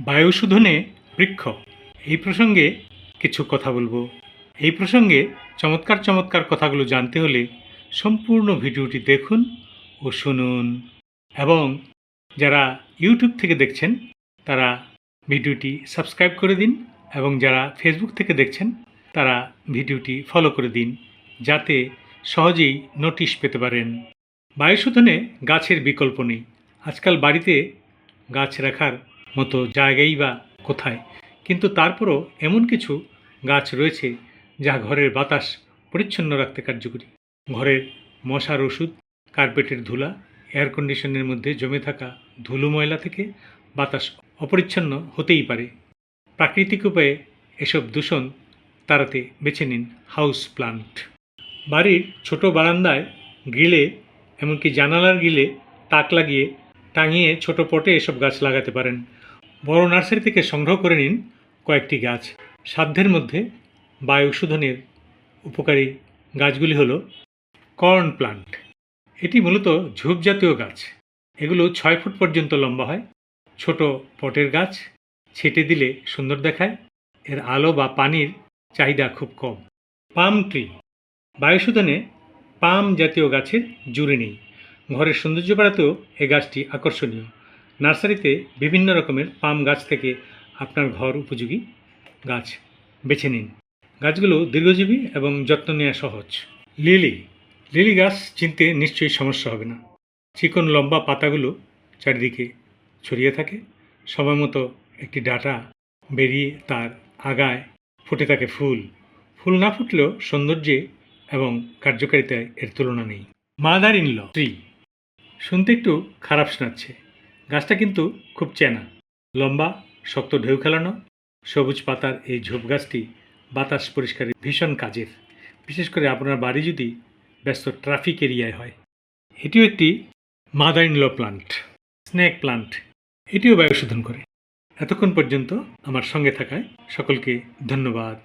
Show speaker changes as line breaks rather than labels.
বায়ু শোধনে বৃক্ষ। এই প্রসঙ্গে কিছু কথা বলব। এই প্রসঙ্গে চমৎকার চমৎকার কথাগুলো জানতে হলে সম্পূর্ণ ভিডিওটি দেখুন ও শুনুন। এবং যারা ইউটিউব থেকে দেখছেন, তারা ভিডিওটি সাবস্ক্রাইব করে দিন এবং যারা ফেসবুক থেকে দেখছেন, তারা ভিডিওটি ফলো করে দিন, যাতে সহজেই নোটিশ পেতে পারেন। বায়ু শোধনে গাছের বিকল্প নেই। আজকাল বাড়িতে গাছ রাখার মতো জায়গাই বা কোথায়। কিন্তু তারপরও এমন কিছু গাছ রয়েছে যা ঘরের বাতাস পরিচ্ছন্ন রাখতে কার্যকরী। ঘরের মশার ওষুধ, কার্পেটের ধুলা এয়ার কন্ডিশনের মধ্যে জমে থাকা ধুলো ময়লা থেকে বাতাস অপরিচ্ছন্ন হতেই পারে। প্রাকৃতিক উপায়ে এসব দূষণ তাড়াতে বেছে নিন হাউস প্লান্ট। বাড়ির ছোট বারান্দায় গ্রিলে, এমনকি জানালার গ্রিলে তাক লাগিয়ে টাঙিয়ে ছোট পটে এসব গাছ লাগাতে পারেন। বড় নার্সারি থেকে সংগ্রহ করে নিন কয়েকটি গাছ। সাধ্যের মধ্যে বায়ু শোধনের উপকারী গাছগুলি হলো কর্ন প্লান্ট। এটি মূলত ঝোপ জাতীয় গাছ। এগুলো ছয় ফুট পর্যন্ত লম্বা হয়। ছোট পটের গাছ ছেটে দিলে সুন্দর দেখায়। এর আলো বা পানির চাহিদা খুব কম। Palm tree. বায়ুশোধনে পাম জাতীয় গাছের জুড়ে নেই। ঘরের সৌন্দর্য বাড়াতেও এ গাছটি আকর্ষণীয়। নার্সারিতে বিভিন্ন রকমের পাম গাছ থেকে আপনার ঘর উপযোগী গাছ বেছে নিন। গাছগুলো দীর্ঘজীবী এবং যত্ন নেওয়া সহজ। লিলি লিলি গাছ চিনতে নিশ্চয়ই সমস্যা হবে না। চিকন লম্বা পাতাগুলো চারিদিকে ছড়িয়ে থাকে। সময় মতো একটি ডাটা বেরিয়ে তার আগায় ফুটে থাকে ফুল। ফুল না ফুটলেও সৌন্দর্যে এবং কার্যকারিতায় এর তুলনা নেই। মাদার ইন ল ট্রি শুনতে একটু খারাপ শোনাচ্ছে। গাছটা কিন্তু খুব চেনা। লম্বা, শক্ত ঢেউ খেলানো, সবুজ পাতার এই ঝোপ গাছটি বাতাস পরিষ্কারের ভীষণ কাজের। বিশেষ করে আপনার বাড়ি যদি ব্যস্ত ট্রাফিক এরিয়ায় হয়। এটিও একটি mother law plant snake plant এটিও বায়ু শোধন করে। এতক্ষণ পর্যন্ত আমার সঙ্গে থাকায় সকলকে ধন্যবাদ।